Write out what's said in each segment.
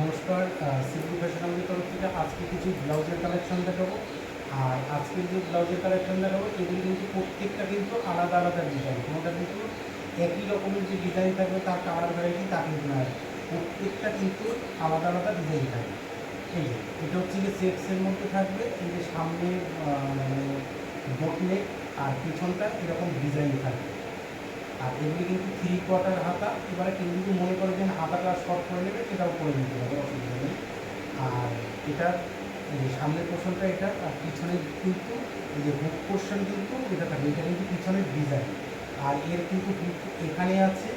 নমস্কার সিভিল ফ্যাশনের তরফ থেকে আজকে কিছু ব্লাউজের কালেকশন দেখাবো। আর আজকের যে ব্লাউজের কালেকশন দেখাবো, এগুলি কিন্তু প্রত্যেকটা কিন্তু আলাদা আলাদা ডিজাইন কোনোটা কিন্তু একই রকমের যে ডিজাইন থাকবে, তার কালার ভ্যারাইটি তা কিন্তু নয়। প্রত্যেকটা কিন্তু আলাদা আলাদা ডিজাইন থাকবে। এই যে, এটা হচ্ছে যে সেক্সের মধ্যে থাকবে, এই যে সামনে বোটনেক আর পিছনটা এরকম ডিজাইন থাকবে। আর এগুলি কিন্তু থ্রি কোয়ার্টার হাতা, এবারে কেউ যদি মনে করে যে হাতাটা শর্ট করে নেবে, সেটাও করে নিতে হবে, অসুবিধা নেই। আর এটার সামনের পোর্শনটা এটা, আর পিছনের কিন্তু, এই যে হুক পোর্শন কিন্তু, এটা থাকবে, এটা কিন্তু পিছনের ডিজাইন আর এর কিন্তু হুক এখানে আছে,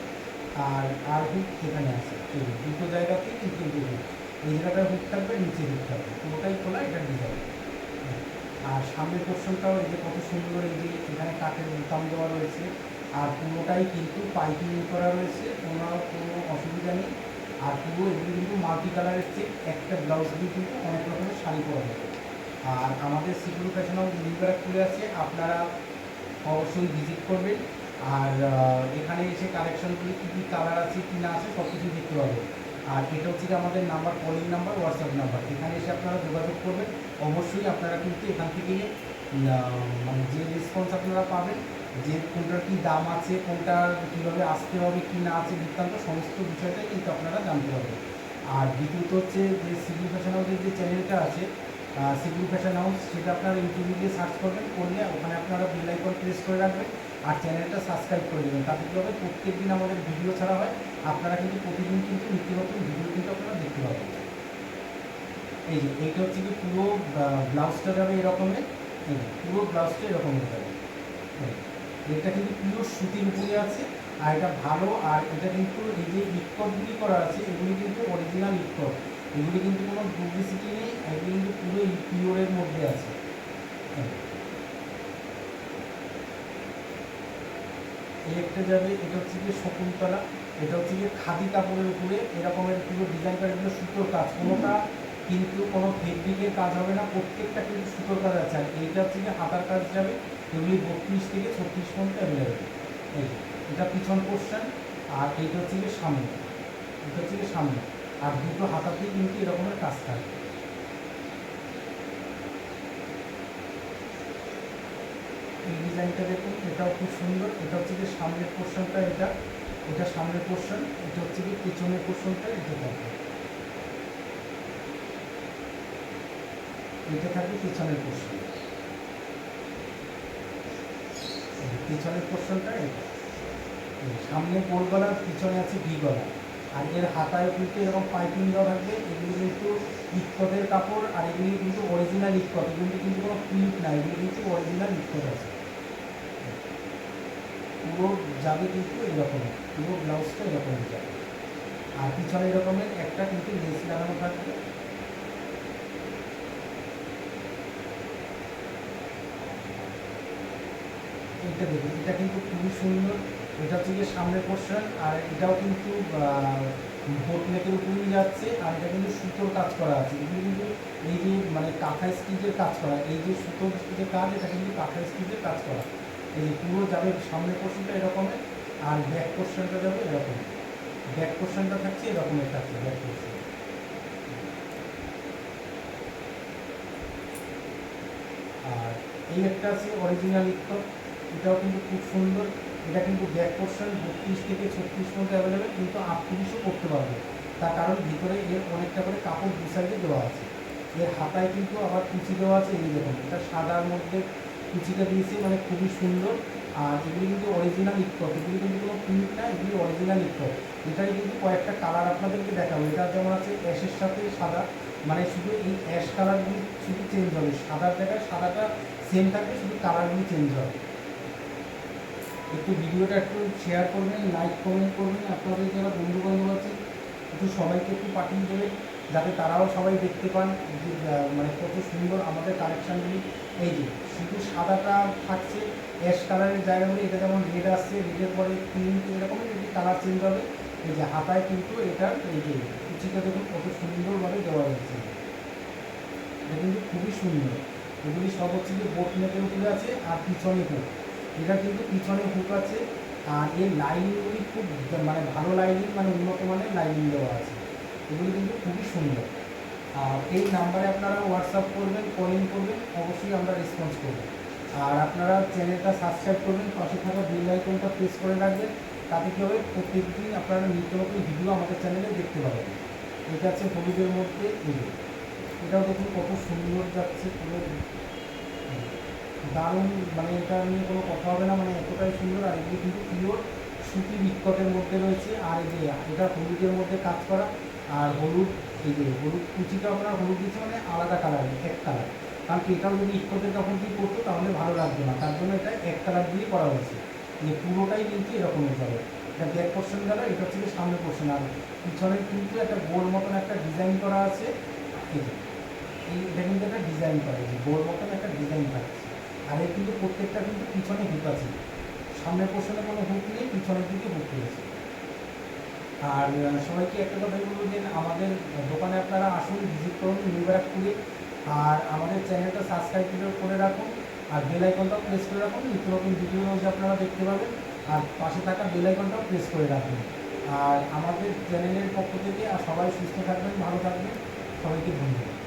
আর আর হুক এখানে আছে। এই দুটো জায়গাতেই কিন্তু হুক এই জায়গাটায় হুক থাকবে, নিচে হুক থাকবে, পুরোটাই খোলা, এটা ডিজাইন আর সামনের পোর্শনটাও এই যে কত সুন্দর এই যে এখানে কাঠের বোতাম দেওয়া রয়েছে আর পুরোটাই কিন্তু পাইপিং করা রয়েছে কোনো কোনো অসুবিধা নেই। আর পুরো এগুলি কিন্তু মাল্টি কালারের চেক একটা ব্লাউজ দিয়ে কিন্তু অনেক রকমের শাড়ি পরা যাবে আর আমাদের সিকিউর ফ্যাশন হাউস লিভার খুলে আছে, আপনারা অবশ্যই ভিজিট করবেন। আর এখানে এসে কালেকশনগুলি কী কী কালার আছে, কী না আছে সব কিছু দেখতে পাবেন। আর এটা হচ্ছে আমাদের number calling number WhatsApp number এখানে এসে আপনারা যোগাযোগ করবেন। অবশ্যই আপনারা কিন্তু এখান থেকে মানে যে রেসপন্স আপনারা পাবেন যে কোনটার কী দাম আছে কোনটার কীভাবে আসতে হবে কি না আছে বৃত্তান্ত সমস্ত বিষয়টাই কিন্তু আপনারা জানতে পারবেন। আর দ্বিতীয়ত হচ্ছে যে সিভিল ফ্যাশন হাউসের যে চ্যানেলটা আছে সিভিল ফ্যাশন হাউস সেটা আপনারা ইউটিউবে গিয়ে সার্চ করবেন করলে ওখানে আপনারা বেল আইকন প্রেস করে রাখবেন আর চ্যানেলটা সাবস্ক্রাইব করে দেবেন। তাতে কী হবে? প্রত্যেক দিন আমাদের ভিডিও ছাড়া হয় আপনারা কিন্তু প্রতিদিন কিন্তু নিত্য নতুন ভিডিও কিন্তু আপনারা দেখতে পাবেন। এই যে এইটা হচ্ছে কি পুরো ব্লাউজটা যাবে এরকমের পুরো ব্লাউজটা এরকমের যাবে। এই, এটা কিন্তু পিওর সুতির উপরে আছে, আর এটা ভালো, আর এটা কিন্তু এই যে করা আছে, এগুলি কিন্তু অরিজিনাল এগুলি কিন্তু কোনো নেই, এগুলি কিন্তু পুরো পিওরের মধ্যে আছে। এই একটা যাবে, এটা হচ্ছে গিয়ে শকুন্তলা, এটা হচ্ছে গিয়ে খাদি কাপড়ের উপরে, এরকমের পুরো ডিজাইন করা সুতোর কাজ, কোনোটা কিন্তু কোনো ফেব্রিকের কাজ হবে না, প্রত্যেকটা কিন্তু সুতোর কাজ আছে। আর এইটা হচ্ছে গিয়ে হাতার কাজ যাবে, এগুলি বত্রিশ থেকে ছত্রিশ পর্যন্ত অ্যাভেলেবেল এই এটা পিছন পোর্শন আর এইটা হচ্ছে গিয়ে সামনে। এটা হচ্ছে গিয়ে সামনে। আর দুটো হাতাতেই কিন্তু এরকমের কাজ থাকবে। এই ডিজাইনটা দেখুন, এটাও খুব সুন্দর। এটা হচ্ছে যে সামনের পোর্শনটা এটা। এটা সামনের পোর্শন এটা হচ্ছে কি পেছনের পোর্শনটা এটা থাকবে এটা থাকবে পেছনের পোর্শন পেছনের পোর্শনটা সামনে গোল গলা, পিছনে আছে ভি গলা। আর এর হাতায় কিন্তু এরকম পাইপিং দেওয়া থাকবে। এগুলি কিন্তু ইটকটের কাপড় আর এগুলি কিন্তু অরিজিনাল ইটকট এগুলি কিন্তু কোনো প্রিন্ট না এগুলি কিন্তু অরিজিনাল ইটকট আছে। পুরো যাবে কিন্তু এরকম। পুরো ব্লাউজটা এরকম যাবে। আর পিছনে এরকমের একটা কিন্তু লেস লাগানো থাকবে। এইটা দেখুন, এটা কিন্তু খুবই সুন্দর। এটা হচ্ছে গিয়ে সামনের পোর্শন আর এটাও কিন্তু বোট নেকের উপরেই যাচ্ছে, আর এটা কিন্তু সুতোর কাজ করা আছে। এগুলো কিন্তু এই যে মানে কাঁথা স্টিচের কাজ করা, এই যে সুতোর যে কাজ, এটা কিন্তু কাঁথা স্টিচের কাজ করা। এই পুরো যাবে, সামনের পোর্শনটা এরকমের আর ব্যাক পোর্শনটা যাবে এরকম। ব্যাক পোর্শনটা থাকছে এরকমের থাকছে ব্যাক পোর্শন আর এই একটা আছে অরিজিনাল ইটকট এটাও কিন্তু খুব সুন্দর। এটা কিন্তু ব্যাক পোর্শন বত্রিশ থেকে ছত্রিশ পর্যন্ত অ্যাভেলেবেল কিন্তু আটত্রিশও করতে পারবে। তার কারণ ভিতরে এর অনেকটা করে কাপড় দু সাইডে দেওয়া আছে। এর হাতায় কিন্তু আবার কুচি দেওয়া আছে, এই দেখুন, এটা সাদার মধ্যে কুচিটা দিয়েছে মানে খুবই সুন্দর। আর এগুলি কিন্তু অরিজিনাল ইটকট এগুলি কিন্তু কোনো প্রিন্ট না, এগুলি অরিজিনাল ইটকট এটারই কিন্তু কয়েকটা কালার আপনাদেরকে দেখাবো। এটা যেমন আছে অ্যাশের সাথে সাদা মানে শুধু এই অ্যাশ কালারগুলি শুধু চেঞ্জ হবে। সাদার জায়গায় সাদাটা সেম থাকবে, শুধু কালারগুলি চেঞ্জ হবে। একটু ভিডিওটা একটু শেয়ার করবেন লাইক কমেন্ট করবেন। আপনাদের যারা বন্ধু বান্ধব আছে, একটু সবাইকে একটু পাঠিয়ে দেবেন, যাতে তারাও সবাই দেখতে পান যে মানে কত সুন্দর আমাদের কালেকশানগুলি এই যে, শুধু সাদাটা থাকছে অ্যাশ কালারের জায়গাগুলি, এটা যেমন রেড আসছে রেডের পরে পিঙ্ক এরকম যদি কালার চেঞ্জ হবে। এই যে, হাতায় কিন্তু এটা, এই যে, কুচিটা দেখুন কত সুন্দরভাবে দেওয়া হয়েছে। এটা কিন্তু খুবই সুন্দর। এগুলি সব হচ্ছে যে বোট নেটের উপরে আছে, আর পিছনে হুক এটা কিন্তু পিছনে হুক আছে আর এর লাইনগুলি খুব মানে ভালো লাইনিং মানে উন্নত মানের লাইনিং দেওয়া আছে। এগুলি কিন্তু খুবই সুন্দর। আর এই নাম্বারে আপনারা হোয়াটসঅ্যাপ করবেন কলিং করবেন, অবশ্যই আমরা রেসপন্স করব। আর আপনারা চ্যানেলটা সাবস্ক্রাইব করবেন, পাশে থাকা বেল আইকনটা প্রেস করে রাখবেন, তাতে কী হবে? প্রত্যেকদিন আপনারা নিত্য নতুন ভিডিও আমাদের চ্যানেলে দেখতে পাবেন। এটা হচ্ছে হলুদের মধ্যে এগুলো এটাও দেখুন কত সুন্দর যাচ্ছে। পুরো দারুণ মানে এটা নিয়ে কোনো কথা হবে না মানে এতটাই সুন্দর, আর এগুলো কিন্তু পিওর সুতি বিক্ষটের মধ্যে রয়েছে, আর এই যে এটা হলুদের মধ্যে কাজ করা, আর হলুদ, এই যে হলুদ কুচিটা আপনার হলুদ দিচ্ছে মানে আলাদা কালার এক কালার কারণ কি এটাও যদি ইক্ষতের তখন কি করতো তাহলে ভালো লাগবে না, তার জন্য এটা এক কালার দিয়ে করা হয়েছে। যে পুরোটাই কিন্তু এরকম হয়ে যাবে। এটা ব্যাক পোর্শন গেল, এটা হচ্ছে সামনে পোর্শন আর পিছনে কিন্তু একটা গোল মতন একটা ডিজাইন করা আছে। এই এটা কিন্তু একটা ডিজাইন করা আছে গোল মতন একটা ডিজাইন থাকছে আর এর কিন্তু প্রত্যেকটা কিন্তু পিছনে হুক আছে সামনের পোর্শনে কোনো হুক নেই, পিছনের দিকে হুক রয়েছে। আর সবাইকে একটা কথা বলব যে আমাদের দোকানে আপনারা আসুন ভিজিট করুন, নিউ ব্যারাকপুরে। আর আমাদের চ্যানেলটা সাবস্ক্রাইব করে রাখুন, আর বেল আইকনটাও প্রেস করে রাখুন। নিত্য নতুন ভিডিও আপনারা দেখতে পাবেন, আর পাশে থাকা বেল আইকনটাও প্রেস করে রাখুন। আর আমাদের চ্যানেলের পক্ষ থেকে আর সবাই সুস্থ থাকবেন, ভালো থাকবেন। সবাইকে ধন্যবাদ।